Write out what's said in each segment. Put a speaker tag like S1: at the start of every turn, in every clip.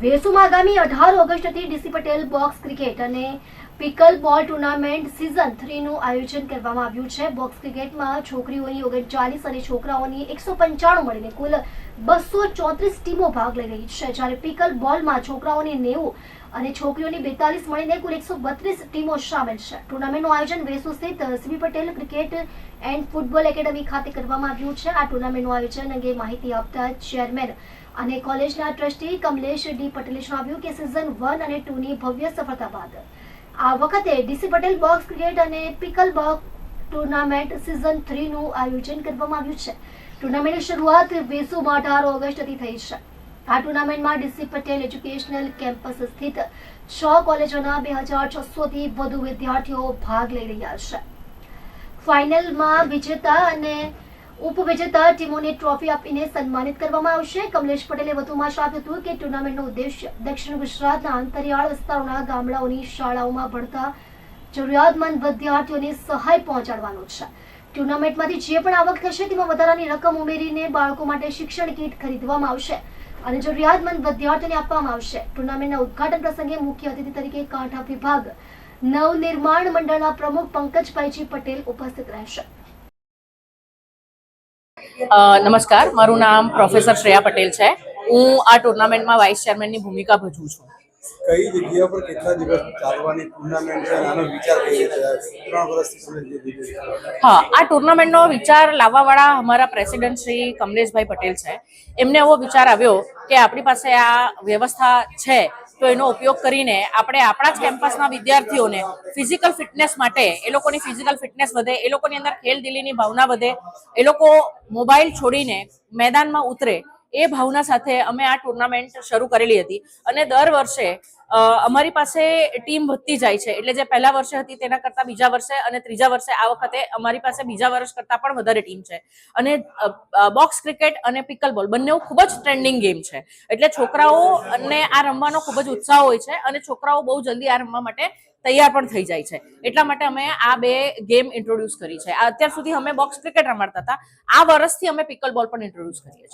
S1: વેસુમાં આગામી અઢાર ઓગસ્ટથી ડીસી પટેલ બોક્સ ક્રિકેટ અને પિકલ બોલ ટુર્નામેન્ટ સિઝન થ્રીનું આયોજન કરવામાં આવ્યું છે. બોક્સ ક્રિકેટમાં છોકરીઓની ઓગણચાલીસ અને છોકરાઓની એકસો પંચાણું મળીને કુલ બસો ચોત્રીસ ટીમો ભાગ લઈ રહી છે. જ્યારે પિકલ બોલમાં છોકરાઓની નેવું અને છોકરીઓની બેતાલીસ મળીને કુલ એકસો બત્રીસ ટીમો સામેલ છે. ટુર્નામેન્ટનું આયોજન વેસુ સ્થિત C B Patel cricket and football academy ખાતે કરવામાં આવ્યું છે. આ ટુર્નામેન્ટનું આયોજન અંગે માહિતી આપતા ચેરમેન અને કોલેજના ટ્રસ્ટી કમલેશ ડી પટેલે જણાવ્યું કે સિઝન વન અને ટુની ભવ્ય સફળતા બાદ આ વખતે ડીસી પટેલ બોક્સ ક્રિકેટ અને pickle box tournament season three નું આયોજન કરવામાં આવ્યું છે. ટુર્નામેન્ટની શરૂઆત વેસુમાં અઢાર ઓગસ્ટથી થઈ છે. આ ટુર્નામેન્ટમાં ડીસી પટેલ એજ્યુકેશનલ કેમ્પસ સ્થિત છ કોલેજોના બે હજાર છસોથી વધુ વિદ્યાર્થીઓ ભાગ લઈ રહ્યા છે. ફાઇનલમાં વિજેતા અને ઉપવિજેતા ટીમોને ટ્રોફી આપીને સન્માનિત કરવામાં આવશે. કમલેશ પટેલે વધુમાં જણાવ્યું હતું કે ટુર્નામેન્ટનો ઉદ્દેશ્ય દક્ષિણ ગુજરાતના અંતરિયાળ વિસ્તારોના ગામડાઓની શાળાઓમાં ભણતા જરૂરિયાતમંદ વિદ્યાર્થીઓને સહાય પહોંચાડવાનો છે. ટુર્નામેન્ટમાંથી જે પણ આવક થશે, તેમાં વધારાની રકમ ઉમેરીને બાળકો માટે શિક્ષણ કીટ ખરીદવામાં આવશે અને જરૂરિયાતમંદ વિદ્યાર્થીઓને આપવામાં આવશે. ટુર્નામેન્ટના ઉદઘાટન પ્રસંગે મુખ્ય અતિથિ તરીકે કાંઠા વિભાગ નવનિર્માણ મંડળના પ્રમુખ પંકજભાઈજી પટેલ ઉપસ્થિત રહેશે.
S2: નમસ્કાર. મારું નામ પ્રોફેસર શ્રેયા પટેલ છે. હું આ ટુર્નામેન્ટમાં વાઇસ ચેરમેનની ભૂમિકા ભજવું છું.
S3: કઈ જગ્યા પર કેટલા દિવસ ચાલવાની ટુર્નામેન્ટ આનો વિચાર? ત્રણ વર્ષથી
S2: હા, આ ટુર્નામેન્ટનો વિચાર લાવવાવાળા અમારા પ્રેસિડેન્ટ શ્રી કમલેશભાઈ પટેલ છે. એમને એવો વિચાર આવ્યો કે આપણી પાસે આ વ્યવસ્થા છે, તો એનો ઉપયોગ કરીને આપણે આપણા જ કેમ્પસના વિદ્યાર્થીઓને ફિઝિકલ ફિટનેસ માટે, એ લોકોની ફિઝિકલ ફિટનેસ વધે, એ લોકોની અંદર ખેલદિલીની ભાવના વધે, એ લોકો મોબાઈલ છોડીને મેદાનમાં ઉતરે એ ભાવના સાથે અમે આ ટુર્નામેન્ટ શરૂ કરેલી હતી. અને દર વર્ષે અમારી પાસે ટીમ વધતી જાય છે. એટલે જે પહેલા વર્ષે હતી તેના કરતા બીજા વર્ષે અને ત્રીજા વર્ષે આ વખતે અમારી પાસે બીજા વર્ષ કરતા પણ વધારે ટીમ છે. અને બોક્સ ક્રિકેટ અને પિકલ બોલ બંને ખૂબ જ ટ્રેન્ડિંગ ગેમ છે. એટલે છોકરાઓ અને આ રમવાનો ખૂબ જ ઉત્સાહ હોય છે અને છોકરાઓ બહુ જલ્દી આ રમવા માટે તૈયાર પણ થઈ જાય છે. એટલા માટે અમે આ બે ગેમ ઇન્ટ્રોડ્યુસ કરી છે. અત્યાર સુધી અમે બોક્સ ક્રિકેટ રમાડતા હતા. આ વર્ષથી અમે પિકલ બોલ પણ ઇન્ટ્રોડ્યુસ કરીએ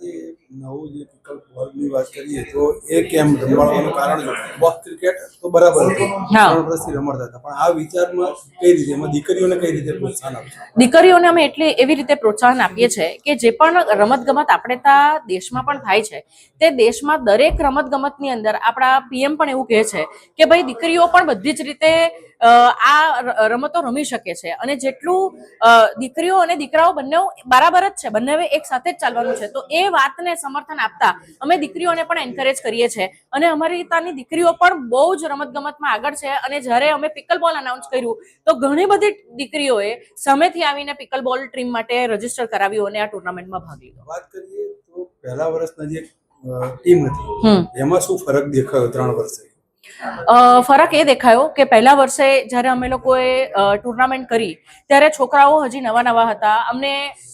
S2: છીએ.
S3: નવું જે પિકલ બોલની વાત કરીએ તો એ કેમ રમાડવાનું કારણ બોક્સ ક્રિકેટ તો બરાબર ત્રણ વર્ષથી રમાડતા હતા. પણ આ વિચારમાં કઈ રીતે? એમાં દીકરીઓને કઈ રીતે પ્રોત્સાહન આપશો?
S2: દીકરીઓને અમે એટલી એવી રીતે પ્રોત્સાહન આપીએ છીએ કે જે પણ રમતગમત આપણે ત્યાં દેશમાં પણ થાય છે તે દેશમાં દરેક રમતગમતની અંદર આપણા પીએમ પણ એવું કહે છે કે ભાઈ દીકરીઓ પણ બધી જ રીતે આ રમતો રમી શકે છે. અને જેટલું દીકરીઓ અને દીકરાઓ બંને બરાબર જ છે. બંને એક સાથે જ ચાલવાનું છે. તો એ વાતને સમર્થન આપતા અમે દીકરીઓને પણ એન્કરેજ કરીએ છીએ. અને અમારી ત્યાંની દીકરીઓ પણ બહુ જ રમતગમતમાં આગળ છે. અને જ્યારે અમે પિકલ બોલ અનાઉન્સ કર્યું તો ઘણી બધી દીકરીઓએ સામેથી આવીને પિકલ બોલ ટીમ માટે રજિસ્ટર કરાવ્યું અને આ ટુર્નામેન્ટમાં ભાગ લીધો.
S3: વાત કરીએ તો પહેલા વર્ષના જે ટીમ હતી એમાં શું ફરક દેખાયો ત્રણ વર્ષે?
S2: ફરક એ દેખાયો કે પહેલા વર્ષે જ્યારે અમે લોકોએ ટુર્નામેન્ટ કરી, ત્યારે છોકરાઓ હજી નવા નવા હતા, અમને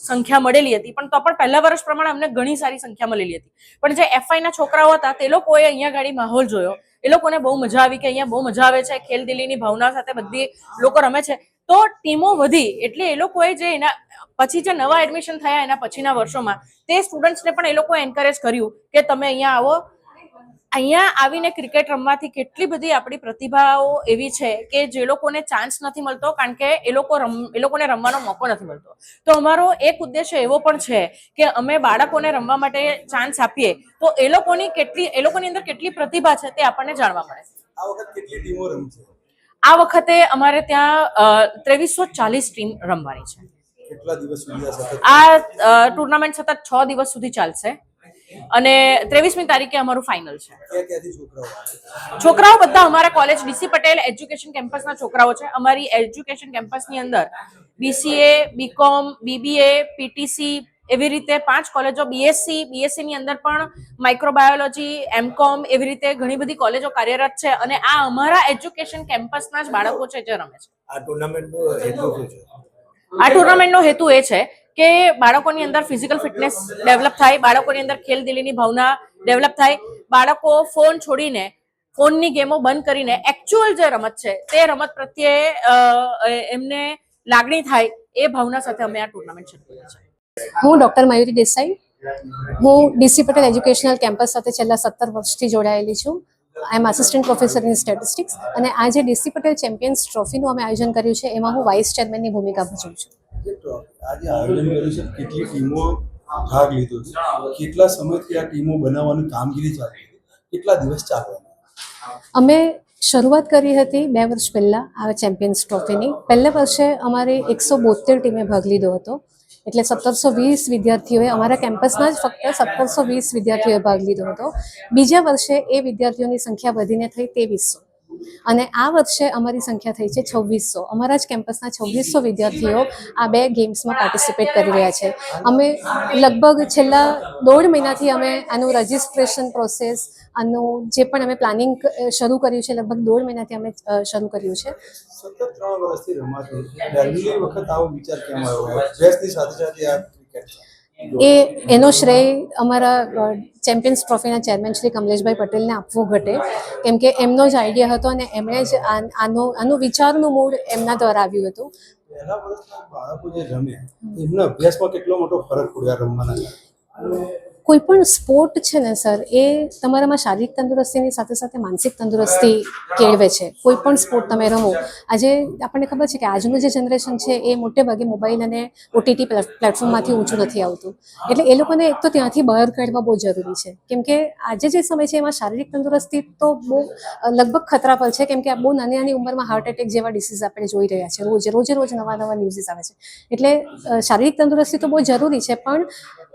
S2: સંખ્યા મળેલી હતી, પણ તો પણ પહેલા વર્ષ પ્રમાણે અમને ઘણી સારી સંખ્યા મળેલી હતી. પણ જે એફઆઈના છોકરાઓ હતા, તે લોકોએ અહીંયા ગાડી માહોલ જોયો. એ લોકોને બહુ મજા આવી કે અહીંયા બહુ મજા આવે છે, ખેલ દિલ્હીની ભાવના સાથે બધી લોકો રમે છે. તો ટીમો વધી, એટલે એ લોકોએ જે એના, પછી જે નવા એડમિશન થયા એના પછીના વર્ષોમાં, તે સ્ટુડન્ટ્સને પણ એ લોકોએ એન્કરેજ કર્યું કે તમે અહીંયા આવો અહીંયા આવીને ક્રિકેટ રમવાથી કેટલી બધી આપણી પ્રતિભાઓ એવી છે કે જે લોકોને ચાન્સ નથી મળતો કારણ કે એ લોકો રમ એ લોકોને રમવાનો મોકો નથી મળતો. તો અમારો એક ઉદ્દેશ્ય એવો પણ છે કે અમે બાળકોને રમવા માટે ચાન્સ આપીએ તો એ લોકોની કેટલી એ લોકોની અંદર કેટલી પ્રતિભા છે તે આપણને જાણવા મળે.
S3: આ વખત કેટલી ટીમો રમશે
S2: આ વખતે અમારે ત્યાં ત્રેવીસો ચાલીસ ટીમ રમવાની છે.
S3: કેટલા દિવસ સુધી આ
S2: આ ટુર્નામેન્ટ સતત છ દિવસ સુધી ચાલશે. અને ત્રેવીસમી તારીખે અમારું ફાઇનલ છે.
S3: છોકરાઓ
S2: બધા અમારા college D C Patel education કેમ્પસના છોકરાઓ છે. અમારી એજ્યુકેશન કેમ્પસની અંદર બીસીએ બીકોમ બીબીએ પીટીસી એવી રીતે પાંચ કોલેજો બીએસસી બીએસસી ની અંદર પણ માઇક્રોબાયોલોજી એમકોમ એવી રીતે ઘણી બધી કોલેજો કાર્યરત છે અને આ અમારા એજ્યુકેશન કેમ્પસના જ બાળકો છે જે રમે છે.
S4: આ ટુર્નામેન્ટનો હેતુ શું છે?
S2: આ ટુર્નામેન્ટનો હેતુ એ છે કે બાળકોની અંદર ફિઝિકલ ફિટનેસ ડેવલપ થાય, બાળકોની અંદર ખેલદિલીની ભાવના ડેવલપ થાય. બાળકો ફોન છોડીને ફોનની ગેમો બંધ કરીને એકચ્યુઅલ જે રમત છે, તે રમત પ્રત્યે એમને લાગણી થાય, એ ભાવના સાથે અમે આ ટુર્નામેન્ટ શરૂ કરી છે.
S5: હું ડૉક્ટર મયુરી દેસાઈ. હું ડીસી પટેલ એજ્યુકેશનલ કેમ્પસ સાથે છેલ્લા સત્તર વર્ષથી જોડાયેલી છું. I am assistant professor in statistics અને આજે ડીસી પટેલ ચેમ્પિયન્સ ટ્રોફીનું અમે આયોજન કર્યું છે, એમાં હું વાઇસ ચેરમેનની ભૂમિકા ભજવું છું.
S3: આજે આયોજન કર્યું છે કેટલી ટીમો ભાગ લીધો છે. કેટલા સમયથી આ ટીમો બનાવવાની કામગીરી ચાલી કેટલા દિવસ ચાલવાની
S5: અમે શરૂઆત કરી હતી બે વર્ષ પહેલાં આ ચેમ્પિયન્સ ટ્રોફીની. પહેલા વર્ષે અમારે એકસો બોતેર ટીમે ભાગ લીધો હતો. એટલે સત્તરસો વીસ વિદ્યાર્થીઓએ અમારા કેમ્પસના જ ફક્ત સત્તરસો વીસ વિદ્યાર્થીઓએ ભાગ લીધો હતો. બીજા વર્ષે એ વિદ્યાર્થીઓની સંખ્યા વધીને થઈ ત્રેવીસો અને આ વર્ષે અમારી સંખ્યા થઈ છે છવ્વીસો. અમારા જ કેમ્પસના છવ્વીસો વિદ્યાર્થીઓ આ બે ગેમ્સમાં પાર્ટિસિપેટ કરી રહ્યા છે. અમે લગભગ છેલ્લા દોઢ મહિનાથી અમે આનું રજિસ્ટ્રેશન પ્રોસેસ આનું જે પણ અમે પ્લાનિંગ શરૂ કર્યું છે, લગભગ દોઢ મહિનાથી અમે શરૂ કર્યું છે.
S3: સતત ત્રણ વર્ષથી રમાતું. વખત આવો વિચાર કેમ આવ્યો? સાથે સાથે આ ક્રિકેટ
S5: એ, એનો શ્રેય અમારા ચેમ્પિયન્સ ટ્રોફીના ચેરમેન શ્રી કમલેશભાઈ પટેલને આપવો ઘટે. કેમ કે એમનો જ આઈડિયા હતો અને એમણે જ આનો, આનું વિચારનું મૂળ એમના દ્વારા આવ્યું હતું.
S3: બાળકો જે રમે, એમના અભ્યાસમાં કેટલો મોટો ફરક પડ્યો રમવાના
S5: કોઈ પણ સ્પોર્ટ છે ને, સર, એ તમારામાં શારીરિક તંદુરસ્તીની સાથે સાથે માનસિક તંદુરસ્તી કેળવે છે. કોઈ પણ સ્પોર્ટ તમે રમો. આજે આપણને ખબર છે કે આજનું જે જનરેશન છે, એ મોટે ભાગે મોબાઈલ અને ઓટીટી પ્લેટફોર્મમાંથી ઊંચું નથી આવતું. એટલે એ લોકોને એક તો ત્યાંથી બહાર કાઢવા બહુ જરૂરી છે. કેમ કે આજે જે સમય છે, એમાં શારીરિક તંદુરસ્તી તો બહુ લગભગ ખતરા પર છે. કેમ કે આ બહુ નાની નાની ઉંમરમાં હાર્ટ એટેક જેવા ડિસીઝ આપણે જોઈ રહ્યા છે. રોજ, રોજે રોજ નવા નવા ન્યૂઝીસ આવે છે. એટલે શારીરિક તંદુરસ્તી તો બહુ જરૂરી છે, પણ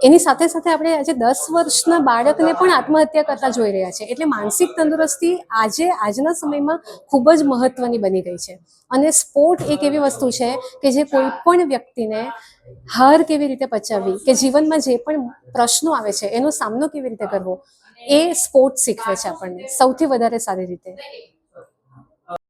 S5: એની સાથે સાથે આપણે આજે દસ વર્ષના બાળકને પણ આત્મહત્યા કરતા જોઈ રહ્યા છે. એટલે માનસિક તંદુરસ્તી આજે, આજના સમયમાં ખૂબ જ મહત્વની બની ગઈ છે. અને સ્પોર્ટ એક એવી વસ્તુ છે કે જે કોઈ પણ વ્યક્તિને હાર કેવી રીતે પચાવવી, કે જીવનમાં જે પણ પ્રશ્નો આવે છે, એનો સામનો કેવી રીતે કરવો, એ સ્પોર્ટ શીખવે છે આપણને સૌથી વધારે સારી રીતે.